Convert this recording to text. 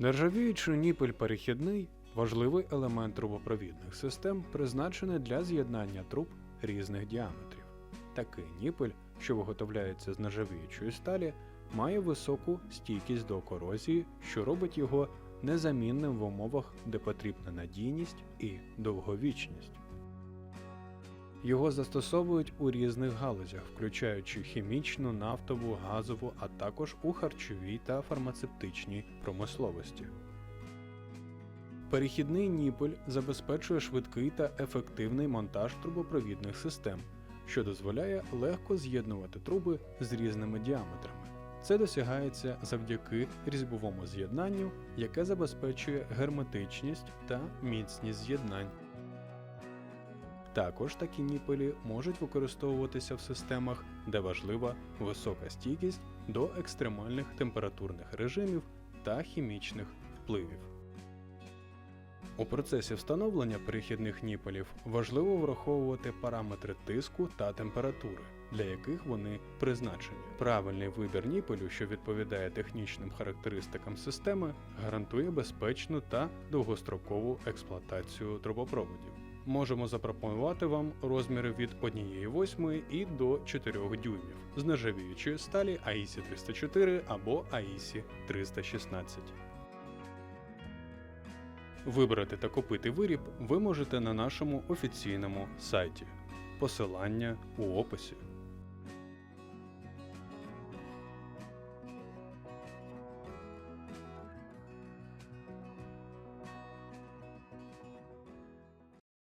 Нержавіючий ніпель перехідний важливий елемент трубопровідних систем, призначений для з'єднання труб різних діаметрів. Такий ніпель, що виготовляється з нержавіючої сталі, має високу стійкість до корозії, що робить його незамінним в умовах, де потрібна надійність і довговічність. Його застосовують у різних галузях, включаючи хімічну, нафтову, газову, а також у харчовій та фармацевтичній промисловості. Перехідний ніпель забезпечує швидкий та ефективний монтаж трубопровідних систем, що дозволяє легко з'єднувати труби з різними діаметрами. Це досягається завдяки різьбовому з'єднанню, яке забезпечує герметичність та міцність з'єднань. Також такі ніпелі можуть використовуватися в системах, де важлива висока стійкість до екстремальних температурних режимів та хімічних впливів. У процесі встановлення перехідних ніпелів важливо враховувати параметри тиску та температури, для яких вони призначені. Правильний вибір ніпелю, що відповідає технічним характеристикам системи, гарантує безпечну та довгострокову експлуатацію трубопроводів. Можемо запропонувати вам розміри від 1,8 і до 4 дюймів з нержавіючої сталі AISI 304 або AISI 316. Вибрати та купити виріб ви можете на нашому офіційному сайті. Посилання у описі.